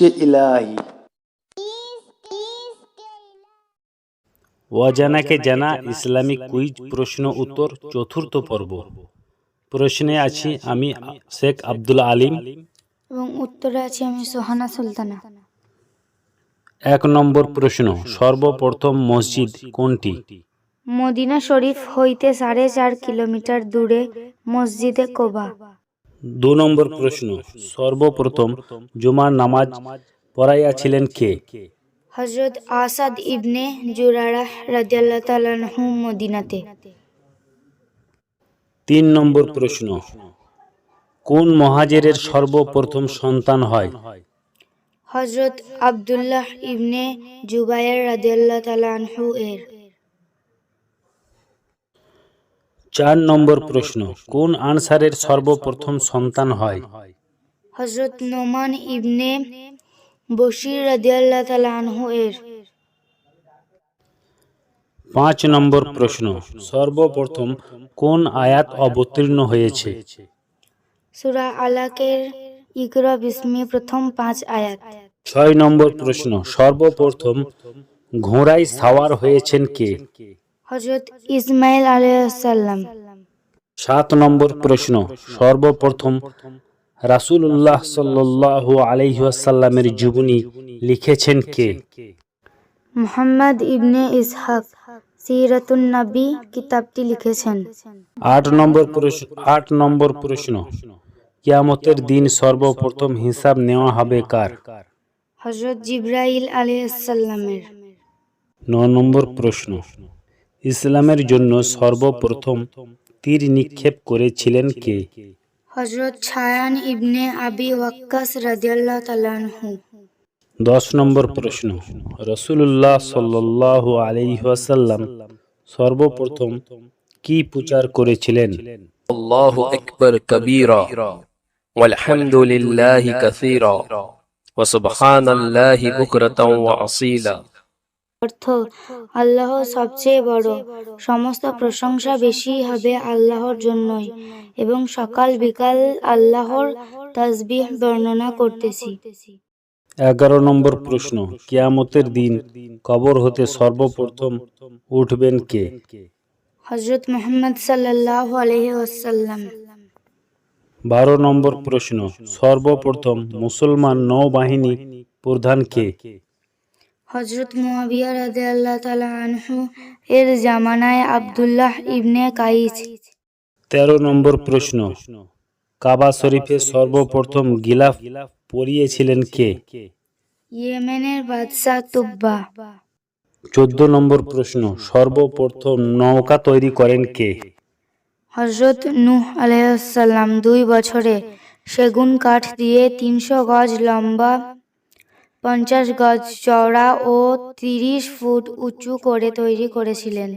ইশকে ইলাহি? অজানাকে জানা Islamic quiz প্রশ্ন উত্তর চতুর্থ পর্ব। প্রশ্নে আছি আমি শেখ আব্দুল আলিম। এবং উত্তরে আছি আমি সোহানা সুলতানা। এক নম্বর প্রশ্ন সর্বপ্রথম মসজিদ কোনটি? মদিনা শরীফ হইতে সাড়ে চার কিলোমিটার দূরে মসজিদে কোবা। দু নম্বর প্রশ্ন সর্বপ্রথম জুমার নামাজ পড়াইয়াছিলেন কে? হজরত আসাদ ইবনে জুরারাহ রাদিয়াল্লাহু তাআলা মদিনাতে। তিন নম্বর প্রশ্ন কোন মহাজেরের সর্বপ্রথম সন্তান হয়? হজরত আব্দুল্লাহ ইবনে জুবায়ের রাদিয়াল্লাহু তাআলা এর। চার নম্বর প্রশ্ন কোন আনসারের সর্বপ্রথম সন্তান হয়? হজরত নোমান ইবনে বশির রাদিয়াল্লাহু তাআলা আনহু এর। পাঁচ নম্বর প্রশ্ন সর্বপ্রথম কোন আয়াত অবতীর্ণ হয়েছে? সূরা আলাকের ইকরা বিস্মি প্রথম পাঁচ আয়াত। ছয় নম্বর প্রশ্ন সর্বপ্রথম ঘোড়ায় সাওয়ার হয়েছেন কে? হজরত ইসমাইল আলাইসাল্লাম সাত নম্বর প্রশ্ন সর্বপ্রথম রাসূলুল্লাহ সাল্লাল্লাহু আলাইহি ওয়াসাল্লামের জীবনী লিখেছেন কে? মুহাম্মদ ইবনে ইসহাক সিরাতুন নবী কিতাবটি লিখেছেন। আট নম্বর প্রশ্ন আট নম্বর প্রশ্ন কিয়ামতের দিন সর্বপ্রথম হিসাব নেওয়া হবে কার? হজরত জিব্রাইল আলাইসাল্লামের ন নম্বর প্রশ্ন ইসলামের জন্য সর্বপ্রথম তীর নিক্ষেপ করেছিলেন কে হজরত ছায়ান ইবনে আবি ওয়াক্কাস রাদিয়াল্লাহু তাআলা আনহু দশ নম্বর প্রশ্ন রসুল্লাহ সাল্লাহ আলাইসাল্লাম সর্বপ্রথম কি প্রচার করেছিলেন الله أكبر كبيرا والحمد لله كثيرا وسبحان الله بكرة وأصيلا অর্থ আল্লাহ সবচেয়ে বড়। সমস্ত প্রশংসা বেশি হবে আল্লাহর জন্যই। এবং সকাল বিকাল আল্লাহর তাসবিহ বর্ণনা করতেছি। এগারো নম্বর প্রশ্ন কিয়ামতের দিন কবর হতে সর্বপ্রথম উঠবেন কে? হজরত মোহাম্মদ ওয়াসাল্লাম। বারো নম্বর প্রশ্ন সর্বপ্রথম মুসলমান নৌবাহিনী প্রধান কে? হজরত মুয়াবিয়া রাদিয়াল্লাহু তাআলা আনহু এর জামানায় আব্দুল্লাহ ইবনে কাইস তেরো নম্বর প্রশ্ন কাবা শরীফে সর্বপ্রথম গিলাফ পরিয়েছিলেন কে? ইয়েমেনের বাদশাহ তুব্বা। চোদ্দ নম্বর প্রশ্ন সর্বপ্রথম নৌকা তৈরি করেন কে? হজরত নূহ আলাইসাল্লাম দুই বছরে সেগুন কাঠ দিয়ে তিনশো গজ লম্বা পঞ্চাশ গজ চওড়া ও তিরিশ ফুট উঁচু করে তৈরি করেছিলেন।